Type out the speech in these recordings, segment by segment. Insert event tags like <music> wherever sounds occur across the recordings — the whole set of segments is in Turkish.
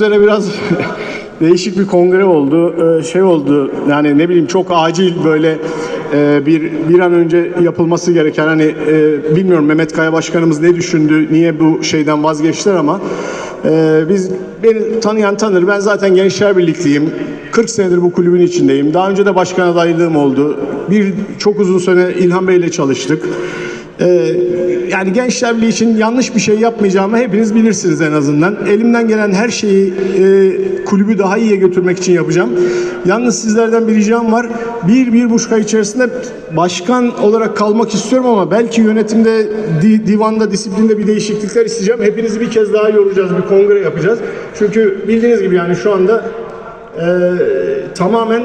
üzere biraz <laughs> değişik bir kongre oldu. Ee, Şey oldu yani ne bileyim çok acil böyle e, bir bir an önce yapılması gereken hani e, bilmiyorum Mehmet Kaya Başkanımız ne düşündü, niye bu şeyden vazgeçtiler ama e, biz beni tanıyan tanır. Ben zaten Gençler Birlikliyim. 40 senedir bu kulübün içindeyim. Daha önce de başkan adaylığım oldu. Bir çok uzun süre İlhan Bey ile çalıştık. Ee, yani Gençler Birliği için yanlış bir şey yapmayacağımı hepiniz bilirsiniz en azından. Elimden gelen her şeyi e, kulübü daha iyiye götürmek için yapacağım. Yalnız sizlerden bir ricam var. Bir, bir buçuk ay içerisinde başkan olarak kalmak istiyorum ama belki yönetimde, di- divanda, disiplinde bir değişiklikler isteyeceğim. Hepinizi bir kez daha yoracağız, bir kongre yapacağız. Çünkü bildiğiniz gibi yani şu anda e, tamamen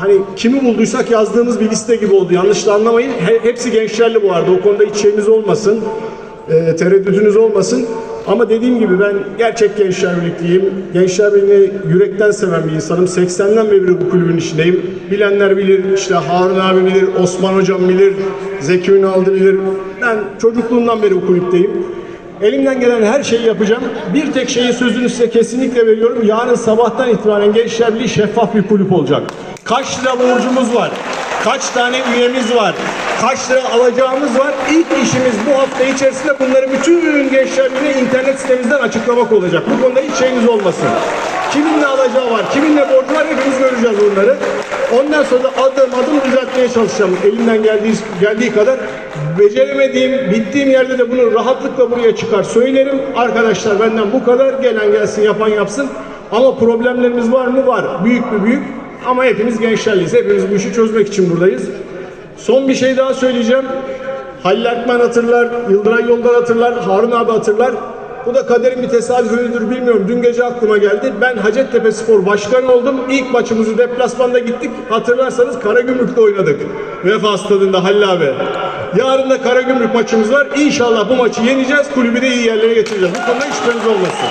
hani kimi bulduysak yazdığımız bir liste gibi oldu. Yanlış da anlamayın. He- hepsi gençlerli bu arada. O konuda hiç şeyiniz olmasın. E, tereddütünüz olmasın. Ama dediğim gibi ben gerçek Gençler Birlikliyim. Gençler Birliği'ni yürekten seven bir insanım. 80'den beri bu kulübün içindeyim. Bilenler bilir, işte Harun abi bilir, Osman hocam bilir, Zeki Ünaldı bilir. Ben çocukluğumdan beri bu kulüpteyim. Elimden gelen her şeyi yapacağım. Bir tek şeyin sözünü size kesinlikle veriyorum. Yarın sabahtan itibaren Gençler Birliği şeffaf bir kulüp olacak. Kaç lira borcumuz var? Kaç tane üyemiz var? Kaç lira alacağımız var? İlk işimiz bu hafta içerisinde bunları bütün Gençler Birliği internet sitemizden açıklamak olacak. Bu konuda hiç şeyiniz olmasın. Kimin ne alacağı var, kimin ne borcu var hepimiz göreceğiz bunları. Ondan sonra da adım adım düzeltmeye çalışacağım. Elimden geldiği, geldiği kadar. Beceremediğim, bittiğim yerde de bunu rahatlıkla buraya çıkar söylerim. Arkadaşlar benden bu kadar. Gelen gelsin, yapan yapsın. Ama problemlerimiz var mı? Var. Büyük mü? Büyük. Ama hepimiz gençlerliyiz. Hepimiz bu işi çözmek için buradayız. Son bir şey daha söyleyeceğim. Halil Erkmen hatırlar, Yıldıray Yoldan hatırlar, Harun abi hatırlar. Bu da kaderin bir tesadüfü müdür bilmiyorum. Dün gece aklıma geldi. Ben Hacettepe Spor Başkanı oldum. İlk maçımızı deplasmanda gittik. Hatırlarsanız Karagümrük'te oynadık. Vefa Stadı'nda Halil abi. Yarın da Karagümrük maçımız var. İnşallah bu maçı yeneceğiz. Kulübü de iyi yerlere getireceğiz. Bu konuda hiç olmasın.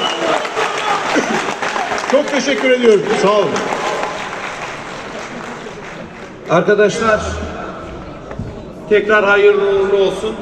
Çok teşekkür ediyorum. Sağ olun. Arkadaşlar tekrar hayırlı uğurlu olsun.